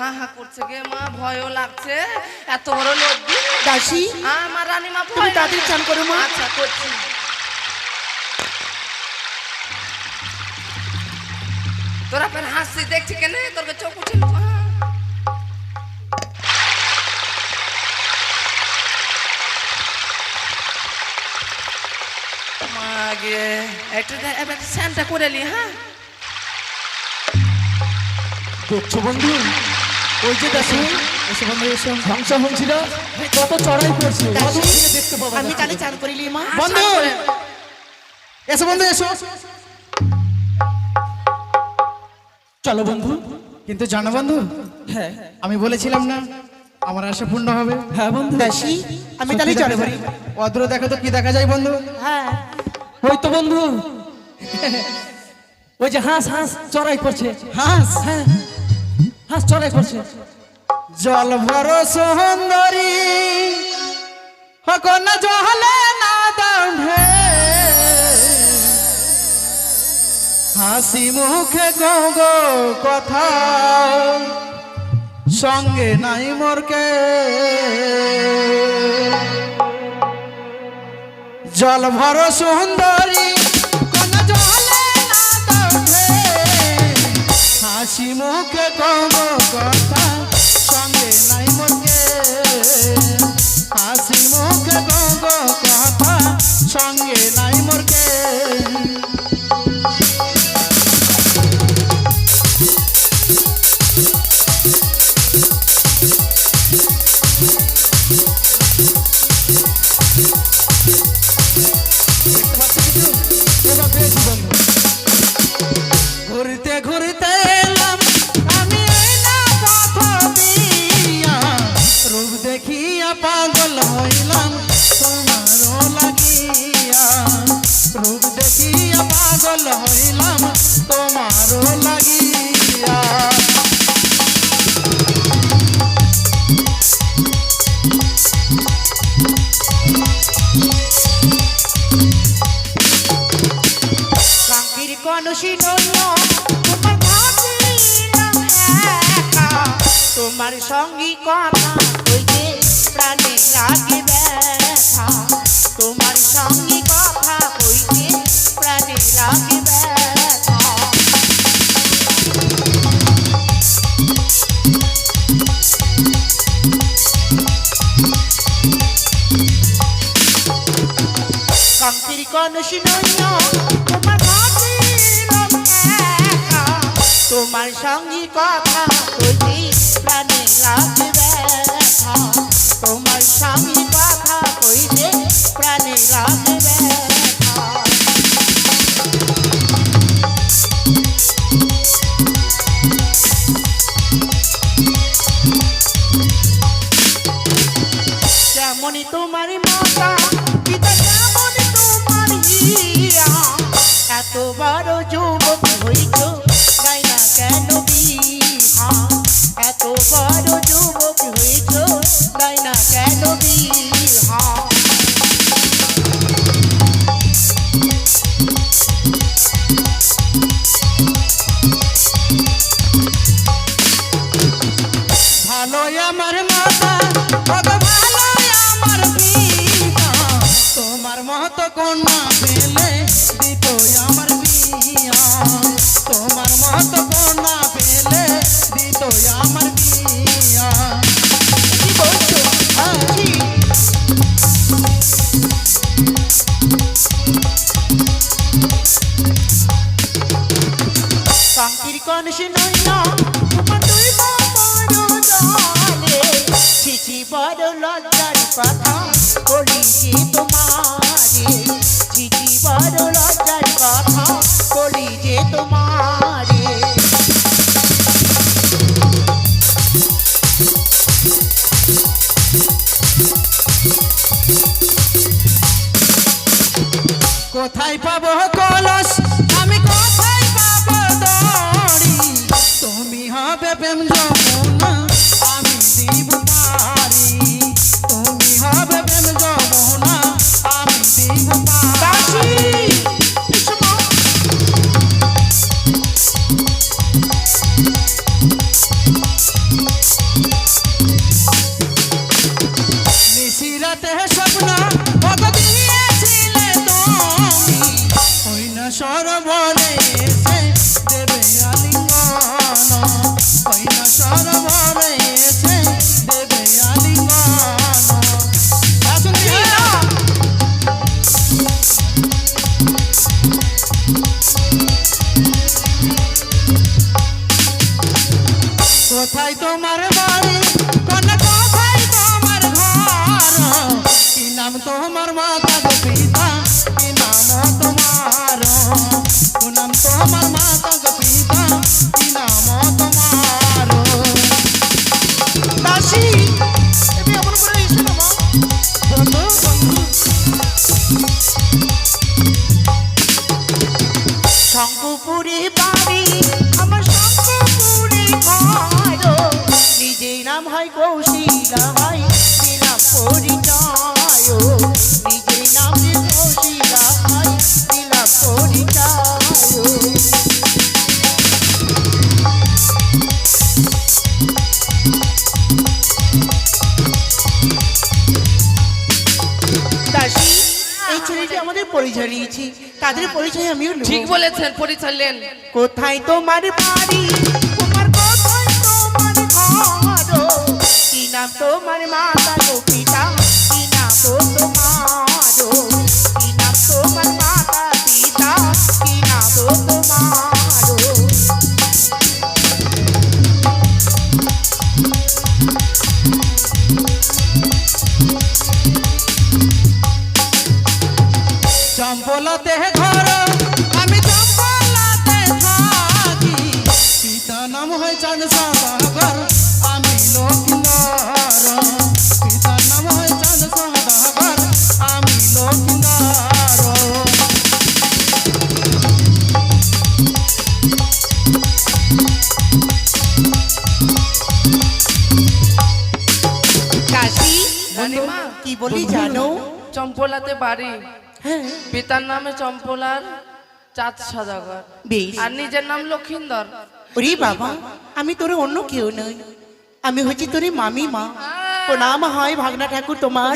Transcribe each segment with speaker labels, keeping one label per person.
Speaker 1: হা হা করছে গে মা ভয়ও লাগছে। এত বড় নদী
Speaker 2: দাসী
Speaker 1: আমার রানীমা
Speaker 2: তুমি তাড়াতাড়ি চান করো মা।
Speaker 1: আচ্ছা করছি। তোরা ফের হাসছি দেখছি কেন? তোর চোখ উঠিল মাগে একটু এবার স্নানটা করে নি হ্যাঁ।
Speaker 3: বন্ধু? ওই যে দেখো এসে বন্ধু এসে। কত চড়াই করছে।
Speaker 2: দাসী,
Speaker 3: অদূর থেকে দেখতে পাবো।
Speaker 2: আমি তাহলে চান করিলি মা।
Speaker 3: বন্ধু! এসো বন্ধু এসো। চলো বন্ধু।
Speaker 4: কিন্তু জানো বন্ধু
Speaker 3: হ্যাঁ।
Speaker 4: আমি বলেছিলাম না আমার আশা পূর্ণ হবে।
Speaker 3: হ্যাঁ বন্ধু।
Speaker 2: দাসী আমি তাহলে চলে পারি
Speaker 4: অদ্র দেখো তো কি দেখা যায় বন্ধু।
Speaker 2: হ্যাঁ।
Speaker 3: ওই তো বন্ধু। ওই যে হাঁস হাঁস চড়াই করছে।
Speaker 4: হাঁস?
Speaker 3: হ্যাঁ। হাঁস চড়াই করছে
Speaker 4: জল ভর সুন্দরী জহলে না দাঁড়ে। হাসি মুখে গো কথা, সঙ্গে নাই মোরকে। জল ভর সুন্দরী হাসি মুখে কম কথা সঙ্গে নাই মোকে হাসি মুখে কম কথা সঙ্গে
Speaker 2: সঙ্গী কথা হইতে প্রাণে লাগে ব্যথা। তোমার সঙ্গী কথা হইতে প্রাণে লাগে ব্যথা। তোমার তোমার সঙ্গী কথা হইতে প্রাণে লাগে ব্যথা তোমার স্বামী কথা কইলে প্রাণে লাগে ব্যথা তোমার মত
Speaker 4: পাবো কলস। আমি কোথায় পাবো দড়ি। তুমি হবে প্রেম যমুনা আমি দিব পারি। তুমি হবে প্রেম যমুনা আমি দিব সরবনে
Speaker 2: দেবে
Speaker 4: আলিঙ্গন কইনা সরবনে দেবে আলিঙ্গন কোথায় তোমার
Speaker 2: পরিচয় নিয়েছি তাদের পরিচয় আমিও
Speaker 1: ঠিক বলেছেন পরিচয় নেন।
Speaker 2: কোথায় তোমার বাড়ি? নাম তোমার মাতা পিতা কি নাম তো তোমার কি নাম তোমার মাতা পিতা, কি নাম তো তোমার
Speaker 4: আমি পিতা নাম হয় চাঁদ সাদাগর
Speaker 2: কি বলি জানো?
Speaker 1: চম্পলাতে বাড়ি।
Speaker 2: হ্যাঁ।
Speaker 1: পিতার নামে চম্পলার চাঁদ সদাগর আর নিজের নাম লক্ষিন্দর।
Speaker 2: ওরে বাবা আমি তোর অন্য কেউ নই। আমি হচ্ছি তোর মামি মা। প্রণাম হয় ভাগনা ঠাকুর তোমার।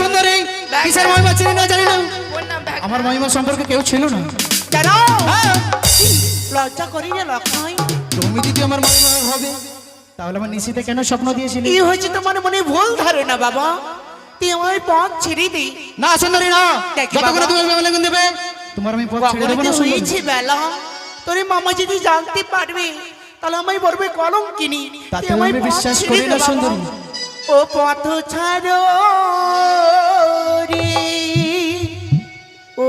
Speaker 3: সুন্দরী। কিসের মহিমা চিনি না জানি না। আমার মহিমা সম্পর্কে কেউ ছিল না।
Speaker 2: জানো
Speaker 3: হ্যাঁ।
Speaker 2: লজ্জা করি না লক্ষণ
Speaker 3: তুমি যদি আমার মহিমা হবে তাহলে আমার নিশিতে কেন স্বপ্ন দিয়েছিলি?
Speaker 2: এই হয়েছে তোমার মনে ভুল ধারণা বাবা। তুই আমার পথ ছেড়ে দে।
Speaker 3: না সুন্দরী না। যতক্ষণ তুমি আমাকে লেগুন দেবে তোমার আমি পথ ছেড়ে দেবো না সুন্দরী।
Speaker 2: হয়েছে বেলা তোর মামা যদি জানতে পারবে তাহলে আমায় বলবে কলম কিনি
Speaker 3: তাতে আমি বিশ্বাস করি না, সুন্দরী।
Speaker 2: ও পথ ছাড়ো রে। ও